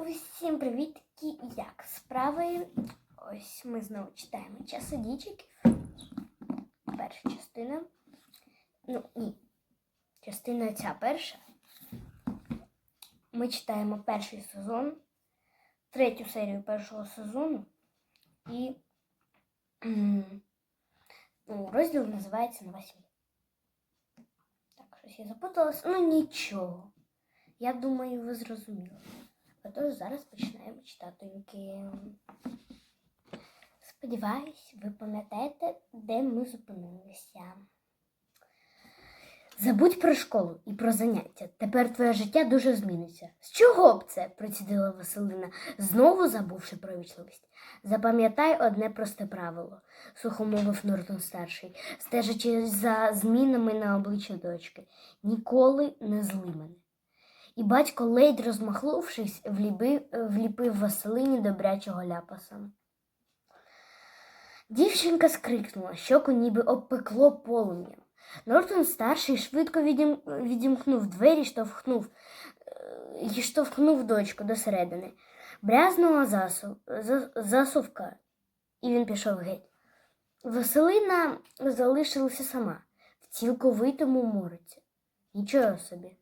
Усім привітки! Як справи? Ось ми знову читаємо часодічиків. Перша частина. Ну, ні. Частина ця перша. Ми читаємо перший сезон, третю серію першого сезону. І ну, розділ називається на восьмі. Так, щось я запуталась. Ну нічого. Я думаю, ви зрозуміли. Отож, зараз починаємо читатоньки. Сподіваюсь, ви пам'ятаєте, де ми зупинилися. Забудь про школу і про заняття. Тепер твоє життя дуже зміниться. З чого б це? процідила Василина, знову забувши про вічливість. Запам'ятай одне просте правило, сухо мовив Нортон старший, стежачи за змінами на обличчі дочки. Ніколи не зли мене. І батько, ледь розмахнувшись, вліпив, вліпив Василині добрячого ляпаса. Дівчинка скрикнула, щоку ніби обпекло полум'ям. Нортон старший швидко відім... відімкнув двері, штовхнув е, і штовхнув дочку досередини. Брязнула засув... засувка, і він пішов геть. Василина залишилася сама в цілковитому мороці. Нічого собі.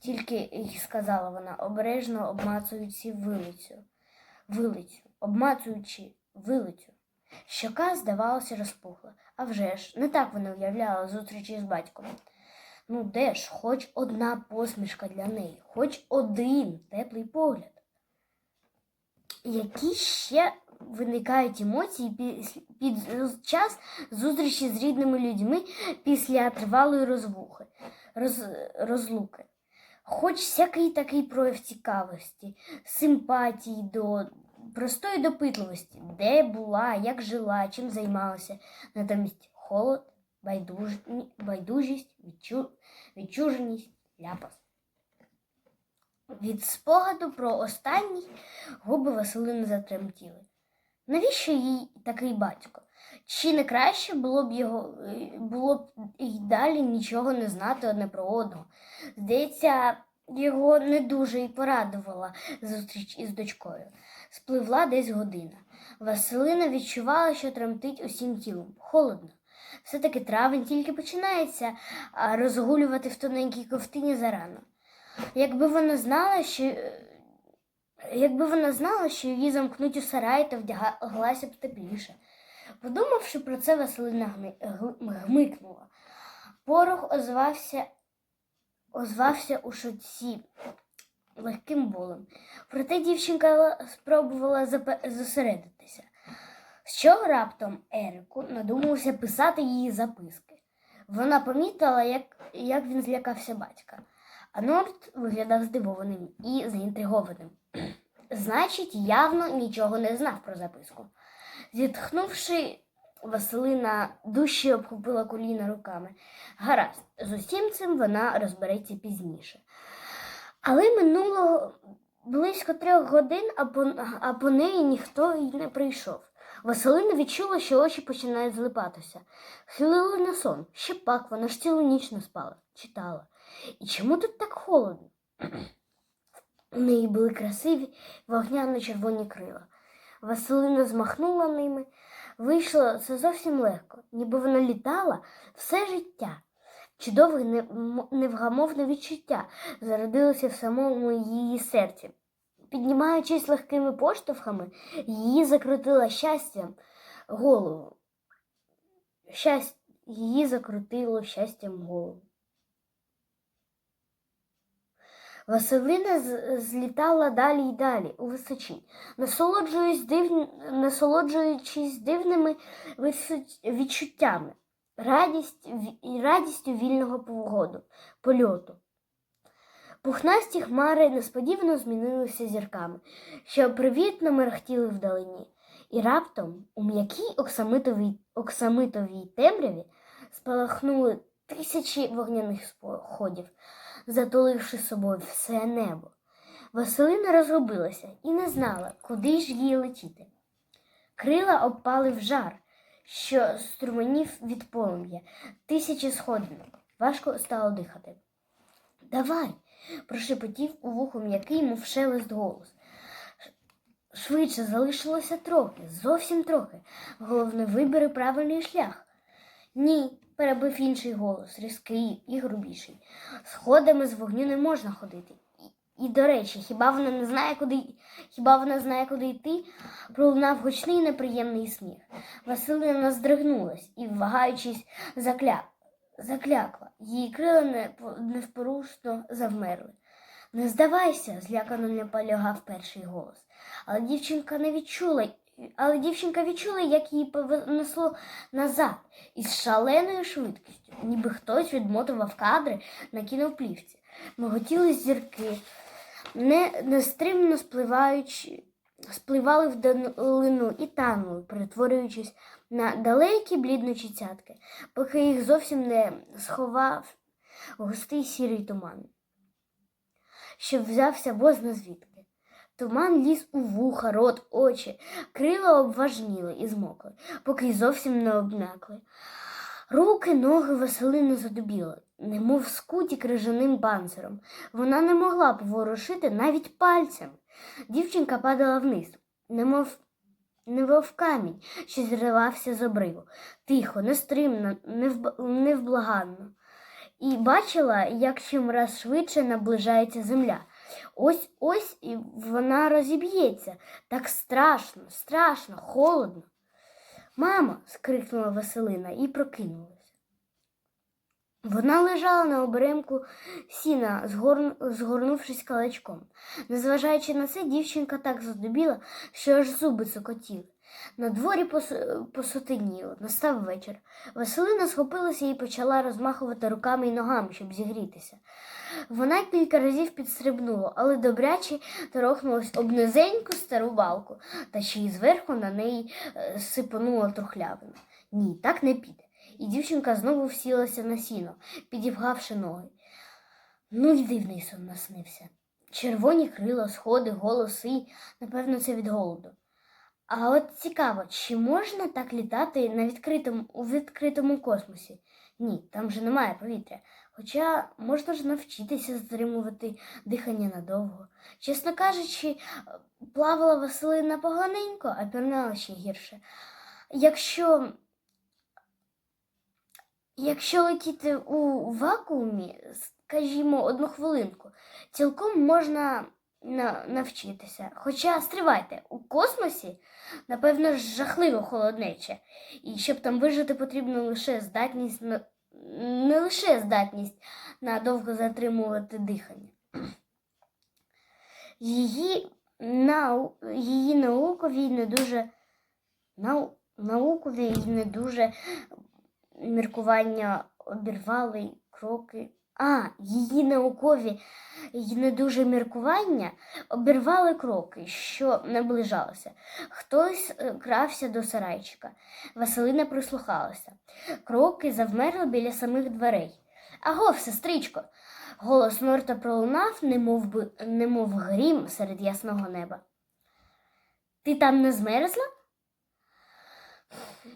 Тільки сказала вона, обережно обмацуючи вилицю. Вилицю, обмацуючи вилицю. Щока, здавалося, розпухла. А вже ж, не так вона уявляла зустрічі з батьком. Ну, де ж, хоч одна посмішка для неї, хоч один теплий погляд. Які ще виникають емоції під, час зустрічі з рідними людьми після тривалої розвухи, роз, розлуки? Хоч всякий такий прояв цікавості, симпатії до простої допитливості, де була, як жила, чим займалася, натомість холод, байдуж... байдужість, відчу... відчуженість, ляпас. Від спогаду про останній губи Василини затремтіли. Навіщо їй такий батько? Чи не краще було б його е, було б і далі нічого не знати одне про одного? Здається, його не дуже і порадувала зустріч із дочкою. Спливла десь година. Василина відчувала, що тремтить усім тілом. Холодно. Все-таки травень тільки починається, а розгулювати в тоненькій ковтині зарано. Якби вона знала, що е, якби вона знала, що її замкнуть у сараї, то вдяглася б тепліше. Подумавши про це, Василина гмикнула. Порох озвався, озвався у шоці легким болем. Проте дівчинка спробувала зосередитися. З чого раптом Ерику надумалося писати її записки. Вона помітила, як, як він злякався батька. А виглядав здивованим і заінтригованим. Значить, явно нічого не знав про записку. Зітхнувши, Василина дужче обхопила коліна руками. Гаразд, з усім цим вона розбереться пізніше. Але минуло близько трьох годин, а по, а по неї ніхто й не прийшов. Василина відчула, що очі починають злипатися. Хилили на сон. Ще пак, вона ж цілу ніч не спала, читала. І чому тут так холодно? У неї були красиві вогняно-червоні крила. Василина змахнула ними. Вийшло це зовсім легко, ніби вона літала все життя. Чудове невгамовне відчуття зародилося в самому її серці. Піднімаючись легкими поштовхами, її закрутило щастям голову. Щас... Її закрутило щастям голову. Василина злітала далі й далі у височі, див... насолоджуючись дивними височ- відчуттями, радість... радістю вільного погоду, польоту. Пухнасті хмари несподівано змінилися зірками, що привітно мерехтіли вдалині, і раптом у м'якій оксамитовій, оксамитовій темряві спалахнули тисячі вогняних сходів, затуливши собою все небо. Василина розгубилася і не знала, куди ж їй летіти. Крила обпали в жар, що струменів від полум'я, тисячі сходинок. Важко стало дихати. Давай, прошепотів у вухо м'який, мов шелест голос. Швидше залишилося трохи, зовсім трохи. Головне, вибери правильний шлях. Ні, перебив інший голос, різкий і грубіший. Сходами з вогню не можна ходити. І, і до речі, хіба вона не знає, куди хіба вона знає, куди йти? Пролунав гучний неприємний сміх. Василина здригнулась і, вагаючись, закля... заклякла. Її крила невпорушно завмерли. Не здавайся, злякано не полягав перший голос. Але дівчинка не відчула, але дівчинка відчула, як її понесло назад із шаленою швидкістю, ніби хтось відмотував кадри на кіноплівці. Миготіли зірки, не, нестримно спливаючи, спливали в долину і танули, перетворюючись на далекі блідночі цятки, поки їх зовсім не сховав густий сірий туман, що взявся бозна звідки. Туман ліз у вуха, рот, очі, крила обважніли і змокли, поки зовсім не обмякли. Руки, ноги Василини задубіли, немов скуті крижаним панциром. Вона не могла поворушити навіть пальцем. Дівчинка падала вниз, немов, немов камінь, що зривався з обриву. Тихо, нестримно, невб- невблаганно. І бачила, як чимраз швидше наближається земля. Ось ось і вона розіб'ється. Так страшно, страшно, холодно. Мама. скрикнула Василина і прокинулась. Вона лежала на оберемку сіна, згорн... згорнувшись калачком. Незважаючи на це, дівчинка так задубіла, що аж зуби цокотіли. На дворі пос... посутеніло, настав вечір. Василина схопилася і почала розмахувати руками і ногами, щоб зігрітися. Вона кілька разів підстрибнула, але добряче торохнулась об низеньку стару балку, та ще й зверху на неї е, сипонула трухлявина. Ні, так не піде. І дівчинка знову всілася на сіно, підібгавши ноги. Ну й дивний сон наснився. Червоні крила, сходи, голоси, напевно, це від голоду. А от цікаво, чи можна так літати на відкритому, у відкритому космосі? Ні, там же немає повітря. Хоча можна ж навчитися стримувати дихання надовго. Чесно кажучи, плавала Василина поганенько, а пірнала ще гірше. Якщо, якщо летіти у вакуумі, скажімо, одну хвилинку, цілком можна на, навчитися. Хоча стривайте, у космосі, напевно, жахливо холоднече, і щоб там вижити, потрібно лише здатність не лише здатність надовго затримувати дихання. Її, нау, її наукові не дуже нау, наукові не дуже міркування обірвали кроки. А, її наукові й не дуже міркування обірвали кроки, що наближалися. Хтось е, крався до сарайчика. Василина прислухалася. Кроки завмерли біля самих дверей. Агов, сестричко. Голос Норта пролунав, немов, би, немов грім серед ясного неба. Ти там не змерзла?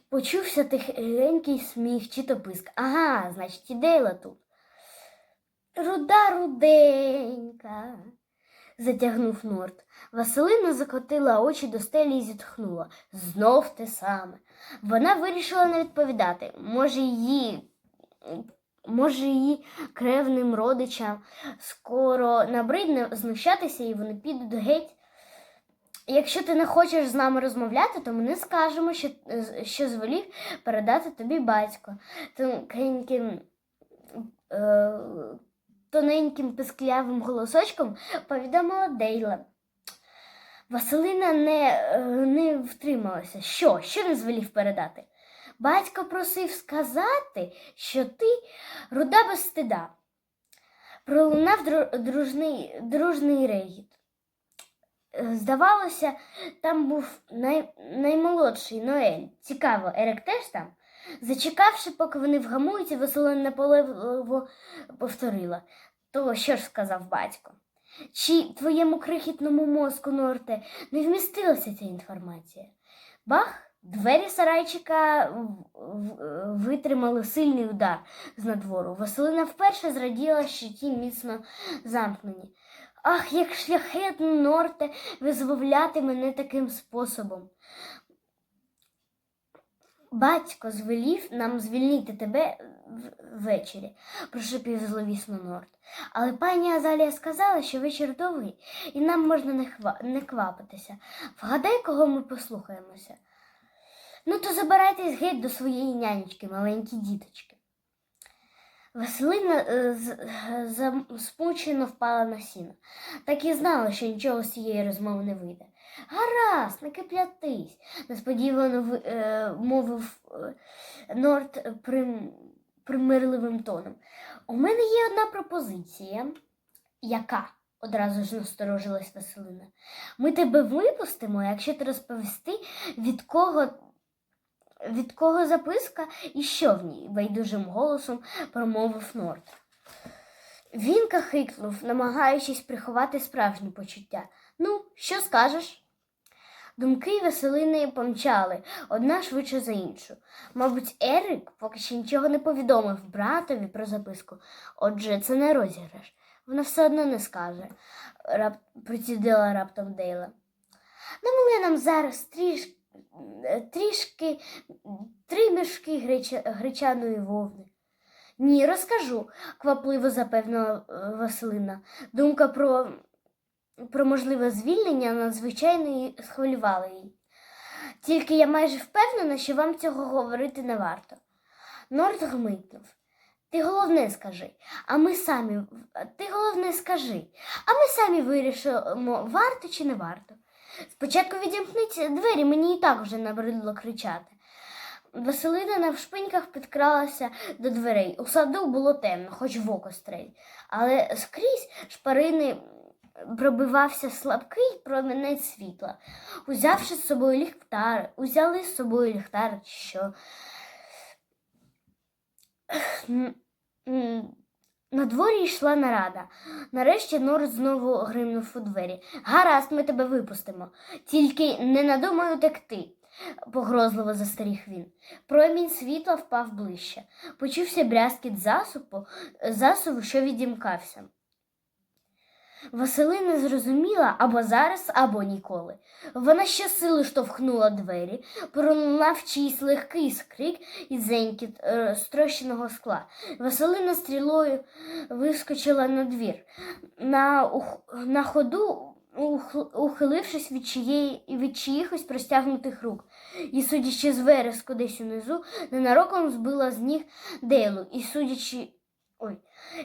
Почувся тихенький сміх чи то писк. Ага, значить, і Дейла тут. Руда руденька, затягнув Норт. Василина закотила очі до стелі і зітхнула. Знов те саме. Вона вирішила не відповідати. Може, її, може, її кревним родичам скоро набридне знущатися і вони підуть геть. Якщо ти не хочеш з нами розмовляти, то ми не скажемо, що, що звелів передати тобі батько. Тоненьким, е, тоненьким писклявим голосочком повідомила Дейла. Василина не, е, не втрималася. Що? Що він звелів передати? Батько просив сказати, що ти руда без стида. Пролунав дру- дружний, дружний регіт. Е, Здавалося, там був най, наймолодший Ноель. Цікаво, Ерек теж там? Зачекавши, поки вони вгамуються, Василина наполегливо повторила. То що ж сказав батько? Чи твоєму крихітному мозку, Норте, не вмістилася ця інформація? Бах! Двері сарайчика витримали сильний удар з надвору. Василина вперше зраділа, що ті міцно замкнені. Ах, як шляхетно, Норте, визволяти мене таким способом. Батько звелів нам звільнити тебе ввечері, прошепів зловісно Норт. Але пані Азалія сказала, що вечір довгий, і нам можна не, хва... не квапитися. Вгадай, кого ми послухаємося. Ну, то забирайтесь геть до своєї нянечки, маленькі діточки. Василина е, е, засмучено впала на сіно. Так і знала, що нічого з цієї розмови не вийде. Гаразд, не киплятись, несподівано е, мовив е, Норт прим, примирливим тоном. У мене є одна пропозиція. Яка? одразу ж насторожилась Василина. Ми тебе випустимо, якщо ти розповісти, від кого, від кого записка і що в ній, байдужим голосом промовив Норт. Він кахикнув, намагаючись приховати справжні почуття. Ну, що скажеш? Думки Василини помчали, одна швидше за іншу. Мабуть, Ерик поки що нічого не повідомив братові про записку. Отже, це не розіграш. Вона все одно не скаже, рап... процідила раптом Дейла. Намили нам зараз тріш... е, трішки три мішки греча... гречаної вовни. Ні, розкажу, квапливо запевнила е, Василина. Думка про про можливе звільнення надзвичайно її схвилювала її. Тільки я майже впевнена, що вам цього говорити не варто. Норд гмикнув. Ти головне скажи, а ми самі ти головне скажи, а ми самі вирішимо, варто чи не варто. Спочатку відімкніть двері, мені і так вже набридло кричати. Василина навшпиньках підкралася до дверей. У саду було темно, хоч в око стрель, але скрізь шпарини пробивався слабкий промінець світла. Узявши з собою ліхтар, узяли з собою ліхтар, що М, м, на дворі йшла нарада. Нарешті Нор знову гримнув у двері. Гаразд, ми тебе випустимо. Тільки не надумай утекти, погрозливо застеріг він. Промінь світла впав ближче. Почувся брязкіт засупу, засуву, що відімкався. Василина зрозуміла або зараз, або ніколи. Вона щосили штовхнула двері, пролунав чийсь легкий скрик і дзенькіт е, скла. Василина стрілою вискочила на двір. На, ух- на ходу, ухилившись від, чиєї, від чиїхось простягнутих рук, і, судячи з вереску десь унизу, ненароком збила з ніг Дейлу, і судячи. Ой,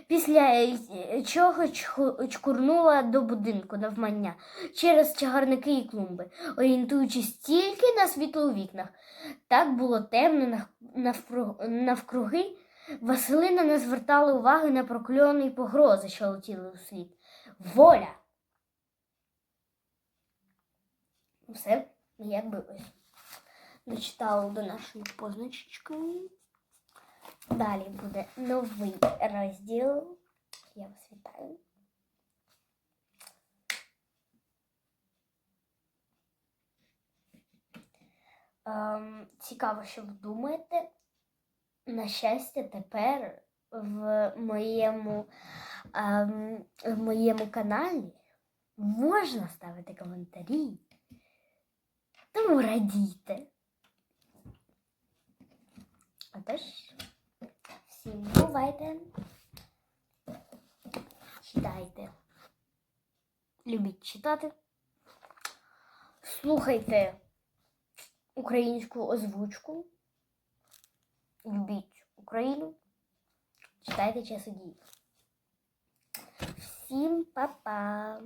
після е, чого чкурнула до будинку навмання через чагарники і клумби, орієнтуючись тільки на світло у вікнах. Так було темно навкруги. Василина не звертала уваги на прокльони й погрози, що летіли у світ. Воля! Все, якби ось. Дочитала до нашої позначечки. Далі буде новий розділ. Я вас вітаю. Ем, цікаво, що ви думаєте. На щастя, тепер в моєму, ем, в моєму каналі можна ставити коментарі. Тому радійте. Отож, всім бувайте. Читайте. Любіть читати. Слухайте українську озвучку. Любіть Україну. Читайте часодій. Всім па-па!